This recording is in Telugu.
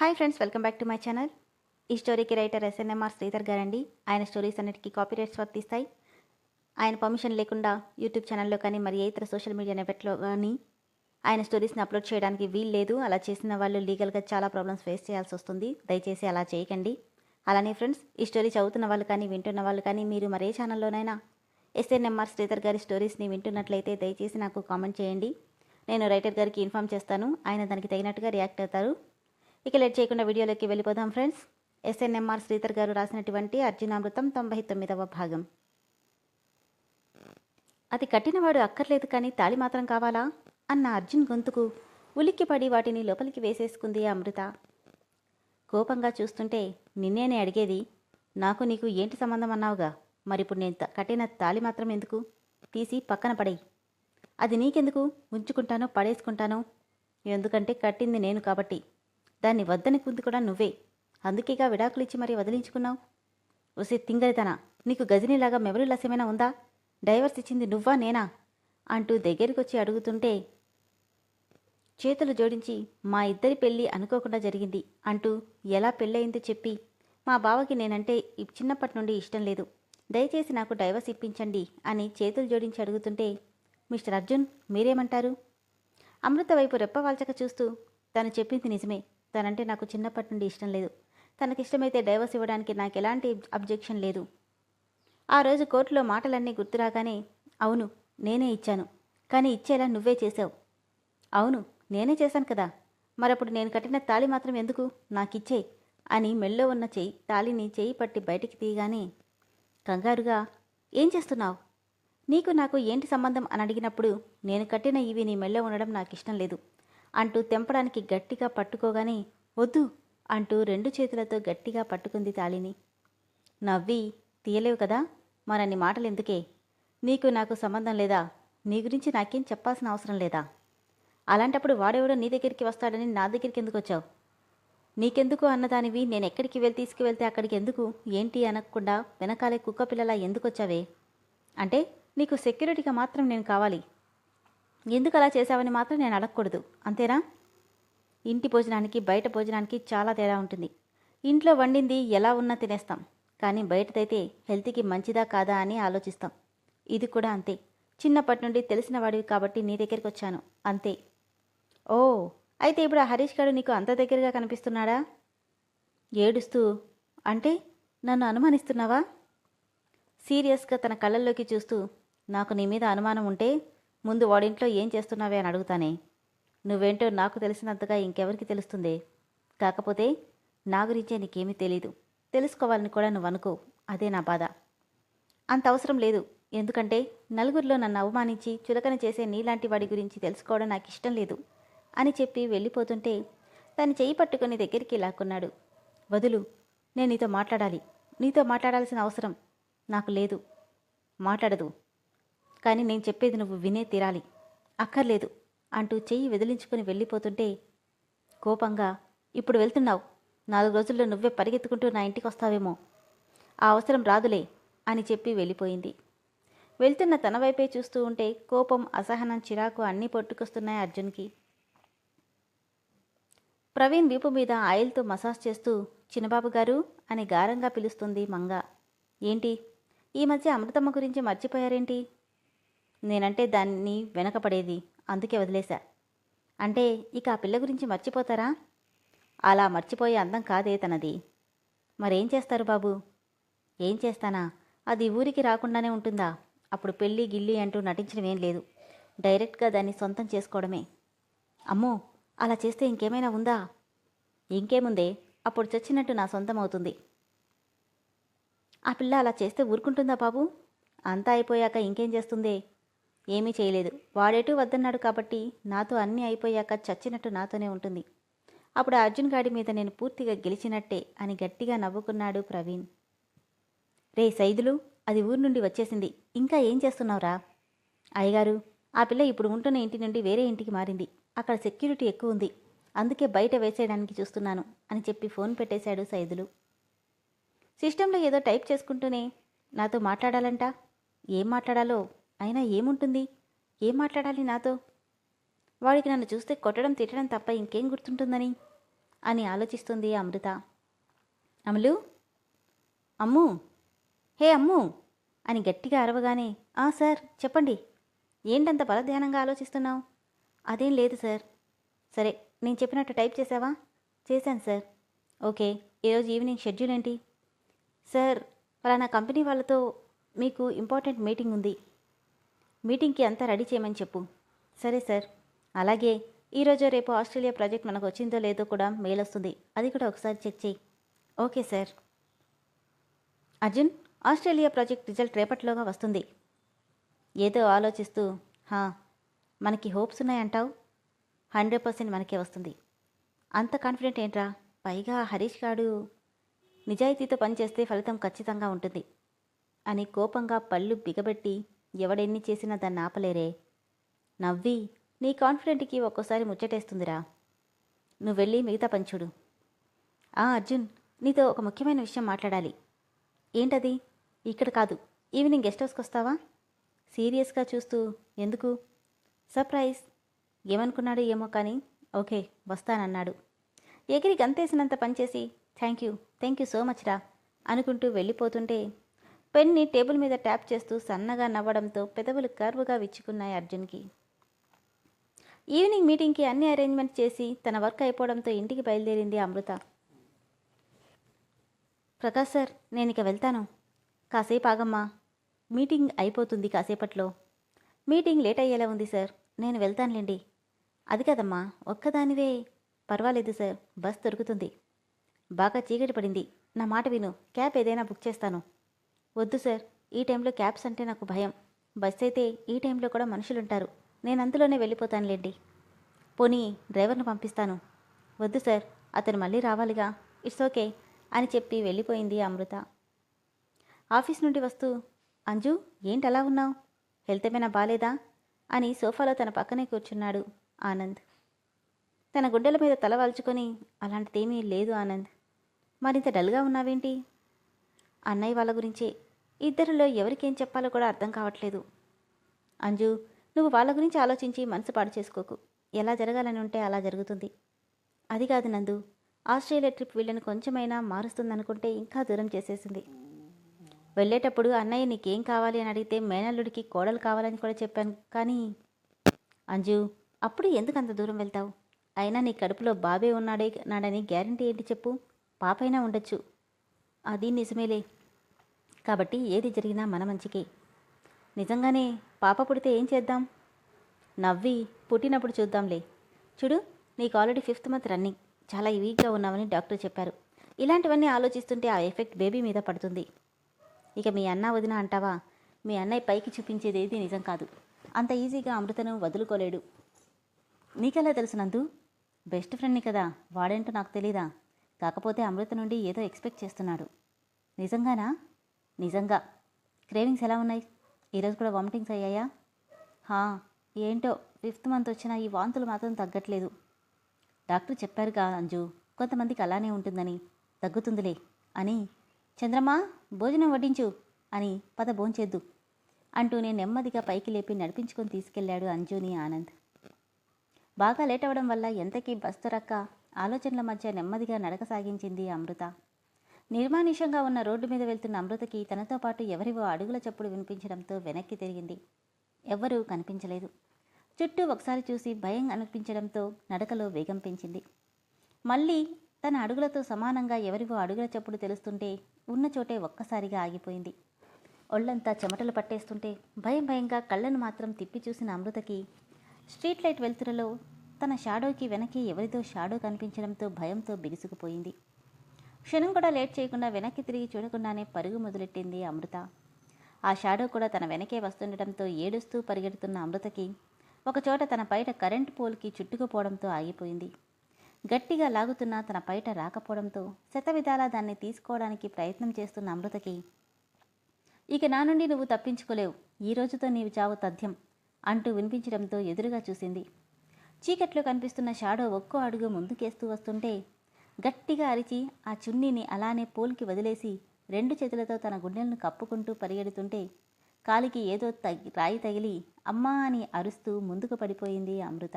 Hi friends welcome back to my channel. ఈ స్టోరీకి రైటర్ ఎస్ఎన్ఎంఆర్ శ్రీధర్ గారండి. ఆయన స్టోరీస్ అన్నిటికీ కాపీ రైట్స్ వర్తిస్తాయి. ఆయన పర్మిషన్ లేకుండా యూట్యూబ్ ఛానల్లో కానీ మరి ఏ ఇతర సోషల్ మీడియా నెట్వర్క్లో కానీ ఆయన స్టోరీస్ని అప్లోడ్ చేయడానికి వీలు లేదు. అలా చేసిన వాళ్ళు లీగల్గా చాలా ప్రాబ్లమ్స్ ఫేస్ చేయాల్సి వస్తుంది. దయచేసి అలా చేయకండి. అలానే ఫ్రెండ్స్ ఈ స్టోరీ చదువుతున్న వాళ్ళు కానీ వింటున్న వాళ్ళు కానీ మీరు మరే ఛానల్లోనైనా ఎస్ఎన్ఎంఆర్ శ్రీధర్ గారి స్టోరీస్ని వింటున్నట్లయితే దయచేసి నాకు కామెంట్ చేయండి. నేను రైటర్ గారికి ఇన్ఫామ్ చేస్తాను. ఆయన దానికి తగినట్టుగా రియాక్ట్ అవుతారు. ఇక లేట్ చేయకుండా వీడియోలోకి వెళ్ళిపోదాం ఫ్రెండ్స్. ఎస్ఎన్ఎంఆర్ శ్రీధర్ గారు రాసినటువంటి అర్జునామృతం తొంభై తొమ్మిదవ భాగం. అది కట్టినవాడు అక్కర్లేదు కానీ తాళి మాత్రం కావాలా? అన్న అర్జున్ గొంతుకు ఉలిక్కిపడి వాటిని లోపలికి వేసేసుకుంది అమృత. కోపంగా చూస్తుంటే నిన్నేనే అడిగేది నాకు నీకు ఏంటి సంబంధం అన్నావుగా? మరిప్పుడు నేను కట్టిన తాళి మాత్రం ఎందుకు? తీసి పక్కన పడేయి. అది నీకెందుకు? ఉంచుకుంటానో పడేసుకుంటానో? ఎందుకంటే కట్టింది నేను కాబట్టి. దాన్ని వద్దని కుంది కూడా నువ్వే. అందుకేగా విడాకులు ఇచ్చి మరీ వదిలించుకున్నావు. ఒసే తింగరితనా. నీకు గజనీలాగా మెమరీ లస్యమైనా ఉందా? డైవర్స్ ఇచ్చింది నువ్వా నేనా? అంటూ దగ్గరికొచ్చి అడుగుతుంటే చేతులు జోడించి మా ఇద్దరి పెళ్ళి అనుకోకుండా జరిగింది అంటూ ఎలా పెళ్ళయిందో చెప్పి మా బావకి నేనంటే చిన్నప్పటి నుండి ఇష్టం లేదు. దయచేసి నాకు డైవర్స్ ఇప్పించండి అని చేతులు జోడించి అడుగుతుంటే మిస్టర్ అర్జున్ మీరేమంటారు? అమృత వైపు రెప్పవాల్చక చూస్తూ తను చెప్పింది నిజమే. తనంటే నాకు చిన్నప్పటి నుండి ఇష్టం లేదు. తనకిష్టమైతే డైవర్స్ ఇవ్వడానికి నాకు ఎలాంటి అబ్జెక్షన్ లేదు. ఆ రోజు కోర్టులో మాటలన్నీ గుర్తురాగానే అవును నేనే ఇచ్చాను. కానీ ఇచ్చేలా నువ్వే చేసావు అవును నేనే చేశాను కదా. మరప్పుడు నేను కట్టిన తాళి మాత్రం ఎందుకు? నాకిచ్చే. అని మెల్లో ఉన్న చెయ్యి తాళిని చేయి పట్టి బయటికి తీయగానే కంగారుగా ఏం చేస్తున్నావు? నీకు నాకు ఏంటి సంబంధం? అని అడిగినప్పుడు నేను కట్టిన ఇవి నీ మెల్లో ఉండడం నాకు ఇష్టం లేదు. అంటూ తెంపడానికి గట్టిగా పట్టుకోగానే వద్దు అంటూ రెండు చేతులతో గట్టిగా పట్టుకుంది తాళిని. నవ్వి తీయలేవు కదా? మరన్ని మాటలు ఎందుకే నీకు నాకు సంబంధం లేదా? నీ గురించి నాకేం చెప్పాల్సిన అవసరం లేదా? అలాంటప్పుడు వాడెవడో నీ దగ్గరికి వస్తాడని నా దగ్గరికి ఎందుకు వచ్చావు నీకెందుకు అన్నదానివి? నేను ఎక్కడికి వెళ్ళి తీసుకువెళ్తే అక్కడికి ఎందుకు? ఏంటి అనకుండా వెనకాలే కుక్క పిల్లలా ఎందుకు వచ్చావే అంటే నీకు సెక్యూరిటీగా మాత్రం నేను కావాలి. ఎందుకు అలా చేశావని మాత్రం నేను అడగకూడదు అంతేనా? ఇంటి భోజనానికి బయట భోజనానికి చాలా తేడా ఉంటుంది. ఇంట్లో వండింది ఎలా ఉన్నా తినేస్తాం కానీ బయటదైతే హెల్త్కి మంచిదా కాదా అని ఆలోచిస్తాం. ఇది కూడా అంతే. చిన్నప్పటి నుండి తెలిసిన వాడివి కాబట్టి నీ దగ్గరికి వచ్చాను అంతే. ఓ అయితే ఇప్పుడు ఆ హరీష్ గారు నీకు అంత దగ్గరగా కనిపిస్తున్నాడా? ఏడుస్తూ అంటే నన్ను అనుమానిస్తున్నావా? సీరియస్గా తన కళ్ళల్లోకి చూస్తూ నాకు నీ మీద అనుమానం ఉంటే ముందు వాడింట్లో ఏం చేస్తున్నావే అని అడుగుతానే. నువ్వేంటో నాకు తెలిసినంతగా ఇంకెవరికి తెలుస్తుందే? కాకపోతే నా గురించే నీకేమీ తెలీదు. తెలుసుకోవాలని కూడా నువ్వు అనుకో. అదే నా బాధ. అంత అవసరం లేదు. ఎందుకంటే నలుగురిలో నన్ను అవమానించి చులకన చేసే నీలాంటి వాడి గురించి తెలుసుకోవడం నాకు ఇష్టం లేదు అని చెప్పి వెళ్ళిపోతుంటే తను చేయి పట్టుకుని దగ్గరికి లాక్కున్నాడు. వదులు నేను నీతో మాట్లాడాలి. నీతో మాట్లాడాల్సిన అవసరం నాకు లేదు. మాట్లాడదు. కానీ నేను చెప్పేది నువ్వు వినే తీరాలి. అక్కర్లేదు అంటూ చెయ్యి వెదిలించుకుని వెళ్ళిపోతుంటే కోపంగా ఇప్పుడు వెళ్తున్నావు. నాలుగు రోజుల్లో నువ్వే పరిగెత్తుకుంటూ నా ఇంటికి వస్తావేమో. ఆ అవసరం రాదులే అని చెప్పి వెళ్ళిపోయింది. వెళ్తున్న తన వైపే చూస్తూ ఉంటే కోపం అసహనం చిరాకు అన్నీ పట్టుకొస్తున్నాయి అర్జున్కి. ప్రవీణ్ వీపు మీద ఆయిల్తో మసాజ్ చేస్తూ చిన్నబాబు గారు అని గారంగా పిలుస్తుంది మంగ. ఏంటి? ఈ మధ్య అమృతమ్మ గురించి మర్చిపోయారేంటి? నేనంటే దాన్ని వెనకపడేది. అందుకే వదిలేశా. అంటే ఇక ఆ పిల్ల గురించి మర్చిపోతారా? అలా మర్చిపోయే అందం కాదే తనది. మరేం చేస్తారు బాబు? ఏం చేస్తానా? అది ఊరికి రాకుండానే ఉంటుందా? అప్పుడు పెళ్ళి గిల్లి అంటూ నటించడం ఏం లేదు. డైరెక్ట్గా దాన్ని సొంతం చేసుకోవడమే. అమ్మో అలా చేస్తే ఇంకేమైనా ఉందా? ఇంకేముందే అప్పుడు చచ్చినట్టు నా సొంతం అవుతుంది ఆ పిల్ల అలా చేస్తే ఊరుకుంటుందా బాబు? అంతా అయిపోయాక ఇంకేం చేస్తుందే? ఏమీ చేయలేదు. వాడేటూ వద్దన్నాడు కాబట్టి నాతో అన్నీ అయిపోయాక చచ్చినట్టు నాతోనే ఉంటుంది. అప్పుడు అర్జున్ గాడి మీద నేను పూర్తిగా గెలిచినట్టే అని గట్టిగా నవ్వుకున్నాడు ప్రవీణ్. రే సైదులు అది ఊరు నుండి వచ్చేసింది. ఇంకా ఏం చేస్తున్నావురా? అయ్యగారు ఆ పిల్ల ఇప్పుడు ఉంటున్న ఇంటి నుండి వేరే ఇంటికి మారింది. అక్కడ సెక్యూరిటీ ఎక్కువ ఉంది. అందుకే బయట వేసేయడానికి చూస్తున్నాను అని చెప్పి ఫోన్ పెట్టేశాడు సైదులు. సిస్టంలో ఏదో టైప్ చేసుకుంటూనే నాతో మాట్లాడాలంట? ఏం మాట్లాడాలో? అయినా ఏముంటుంది? ఏం మాట్లాడాలి నాతో? వాడికి నన్ను చూస్తే కొట్టడం తిట్టడం తప్ప ఇంకేం గుర్తుంటుందని? అని ఆలోచిస్తుంది అమృత. అమలు? అమ్ము! హే అమ్ము! అని గట్టిగా అరవగానే ఆ సార్ చెప్పండి. ఏంటంత పరధ్యానంగా ఆలోచిస్తున్నావు? అదేం లేదు సార్. సరే నేను చెప్పినట్టు టైప్ చేసావా? చేశాను సార్. ఓకే ఈరోజు ఈవినింగ్ షెడ్యూల్ ఏంటి? సార్ ఫలానా కంపెనీ వాళ్ళతో మీకు ఇంపార్టెంట్ మీటింగ్ ఉంది. మీటింగ్కి అంతా రెడీ చేయమని చెప్పు. సరే సార్. అలాగే ఈరోజు రేపు ఆస్ట్రేలియా ప్రాజెక్ట్ మనకు వచ్చిందో లేదో కూడా మెయిల్ వస్తుంది. అది కూడా ఒకసారి చెక్ చేయి. Okay sir. Arjun Australia project result రేపట్లోగా వస్తుంది. ఏదో ఆలోచిస్తూ హా మనకి హోప్స్ ఉన్నాయంటావు? హండ్రెడ్ పర్సెంట్ మనకే వస్తుంది. అంత కాన్ఫిడెంట్ ఏంట్రా? పైగా హరీష్ గాడు నిజాయితీతో పనిచేస్తే ఫలితం ఖచ్చితంగా ఉంటుంది. అని కోపంగా పళ్ళు బిగబెట్టి ఎవడెన్ని చేసినా దాన్ని ఆపలేరే. నవ్వి నీ కాన్ఫిడెంట్కి ఒక్కోసారి ముచ్చటేస్తుందిరా. నువ్వు వెళ్ళి మిగతా పంచుడు ఆ అర్జున్ నీతో ఒక ముఖ్యమైన విషయం మాట్లాడాలి. ఏంటది? ఇక్కడ కాదు. ఈవినింగ్ గెస్ట్ హౌస్కి వస్తావా? సీరియస్గా చూస్తూ ఎందుకు? సర్ప్రైజ్. ఏమనుకున్నాడు ఏమో కానీ ఓకే వస్తానన్నాడు. ఎగిరి గంతేసినంత పనిచేసి thank you thank you so much రా అనుకుంటూ వెళ్ళిపోతుంటే పెన్ని టేబుల్ మీద ట్యాప్ చేస్తూ సన్నగా నవ్వడంతో పెదవులు కర్వుగా విచ్చుకున్నాయి అర్జున్కి. ఈవినింగ్ మీటింగ్కి అన్ని అరేంజ్మెంట్ చేసి తన వర్క్ అయిపోవడంతో ఇంటికి బయలుదేరింది అమృత. ప్రకాష్ సార్ నేను ఇక వెళ్తాను. కాసేపు ఆగమ్మా. మీటింగ్ అయిపోతుంది కాసేపట్లో. మీటింగ్ లేట్ అయ్యేలా ఉంది సార్. నేను వెళ్తానులేండి. అది కదమ్మా ఒక్కదానివే. పర్వాలేదు సార్ బస్ దొరుకుతుంది. బాగా చీకటి పడింది. నా మాట విను. క్యాబ్ ఏదైనా బుక్ చేస్తాను. వద్దు సార్ ఈ టైంలో క్యాబ్స్ అంటే నాకు భయం. బస్ అయితే ఈ టైంలో కూడా మనుషులుంటారు. నేను అందులోనే వెళ్ళిపోతానులేండి. పోనీ డ్రైవర్ను పంపిస్తాను. వద్దు సార్ అతను మళ్ళీ రావాలిగా. ఇట్స్ ఓకే అని చెప్పి వెళ్ళిపోయింది అమృత. ఆఫీస్ నుండి వస్తూ అంజు ఏంటి అలా ఉన్నావు? హెల్త్ ఏమైనా బాలేదా? అని సోఫాలో తన పక్కనే కూర్చున్నాడు ఆనంద్. తన గుడ్డల మీద తల వాల్చుకొని అలాంటిదేమీ లేదు ఆనంద్. మరింత డల్గా ఉన్నావేంటి? అన్నయ్య వాళ్ళ గురించే. ఇద్దరిలో ఎవరికేం చెప్పాలో కూడా అర్థం కావట్లేదు. అంజు నువ్వు వాళ్ళ గురించి ఆలోచించి మనసు పాడు చేసుకోకు. ఎలా జరగాలని ఉంటే అలా జరుగుతుంది. అది కాదు నందు ఆస్ట్రేలియా ట్రిప్ వీళ్ళని కొంచెమైనా మారుస్తుందనుకుంటే ఇంకా దూరం చేసేసింది. వెళ్ళేటప్పుడు అన్నయ్య నీకేం కావాలి అని అడిగితే మేనల్లుడికి కోడలు కావాలని కూడా చెప్పాను. కానీ అంజు అప్పుడు ఎందుకు అంత దూరం వెళ్తావు? అయినా నీ కడుపులో బాబే ఉన్నాడే నాడని గ్యారంటీ ఏంటి చెప్పు? పాపైనా ఉండొచ్చు. అది నిజమేలే. కాబట్టి ఏది జరిగినా మన మంచికే. నిజంగానే పాప పుడితే ఏం చేద్దాం? నవ్వి పుట్టినప్పుడు చూద్దాంలే. చూడు నీకు ఆల్రెడీ ఫిఫ్త్ మంత్ రన్నింగ్ చాలా వీక్గా ఉన్నామని డాక్టర్ చెప్పారు. ఇలాంటివన్నీ ఆలోచిస్తుంటే ఆ ఎఫెక్ట్ బేబీ మీద పడుతుంది. ఇక మీ అన్న వదిన అంటావా? మీ అన్నయ్య పైకి చూపించేది ఏది నిజం కాదు. అంత ఈజీగా అమృతను వదులుకోలేడు. నీకెలా తెలుసు నందు? బెస్ట్ ఫ్రెండ్ని కదా వాడేంటో నాకు తెలీదా? కాకపోతే అమృత నుండి ఏదో ఎక్స్పెక్ట్ చేస్తున్నాడు. నిజంగానా? నిజంగా. క్రేవింగ్స్ ఎలా ఉన్నాయి? ఈరోజు కూడా వామిటింగ్స్ అయ్యాయా? హా ఏంటో ఫిఫ్త్ మంత్ వచ్చిన ఈ వాంతులు మాత్రం తగ్గట్లేదు. డాక్టర్ చెప్పారుగా అంజు కొంతమందికి అలానే ఉంటుందని. తగ్గుతుందిలే అని. చంద్రమా భోజనం వడ్డించు అని పద భోంచేద్దు అంటూనే నెమ్మదిగా పైకి లేపి నడిపించుకొని తీసుకెళ్ళాడు అంజుని ఆనంద్. బాగా లేట్ అవ్వడం వల్ల ఎంతకీ బస్తు రక్క ఆలోచనల మధ్య నెమ్మదిగా నడక సాగించింది అమృత. నిర్మానుషంగా ఉన్న రోడ్డు మీద వెళ్తున్న అమృతకి తనతో పాటు ఎవరివో అడుగుల చప్పుడు వినిపించడంతో వెనక్కి తిరిగింది. ఎవ్వరూ కనిపించలేదు. చుట్టూ ఒకసారి చూసి భయం అనిపించడంతో నడకలో వేగం పెంచింది. మళ్ళీ తన అడుగులతో సమానంగా ఎవరివో అడుగుల చప్పుడు తెలుస్తుంటే ఉన్న చోటే ఒక్కసారిగా ఆగిపోయింది. ఒళ్ళంతా చెమటలు పట్టేస్తుంటే భయం భయంగా కళ్ళను మాత్రం తిప్పి చూసిన అమృతకి స్ట్రీట్ లైట్ వెలుతురలో తన షాడోకి వెనక్కి ఎవరిదో షాడో కనిపించడంతో భయంతో బిగుసుకుపోయింది. క్షణం కూడా లేట్ చేయకుండా వెనక్కి తిరిగి చూడకుండానే పరుగు మొదలెట్టింది అమృత. ఆ షాడో కూడా తన వెనకే వస్తుండటంతో ఏడుస్తూ పరిగెడుతున్న అమృతకి ఒకచోట తన పైట కరెంట్ పోల్కి చుట్టుకుపోవడంతో ఆగిపోయింది. గట్టిగా లాగుతున్న తన పైట రాకపోవడంతో శతవిధాలా దాన్ని తీసుకోవడానికి ప్రయత్నం చేస్తున్న అమృతకి ఇక నా నుండి నువ్వు తప్పించుకోలేవు. ఈ రోజుతో నీవు చావు తథ్యం అంటూ వినిపించడంతో ఎదురుగా చూసింది. చీకట్లో కనిపిస్తున్న షాడో ఒక్కో అడుగు ముందుకేస్తూ వస్తుంటే గట్టిగా అరిచి ఆ చున్నీని అలానే పోల్కి వదిలేసి రెండు చేతులతో తన గుండెలను కప్పుకుంటూ పరిగెడుతుంటే కాలికి ఏదో తగి రాయి తగిలి అమ్మా అని అరుస్తూ ముందుకు పడిపోయింది అమృత.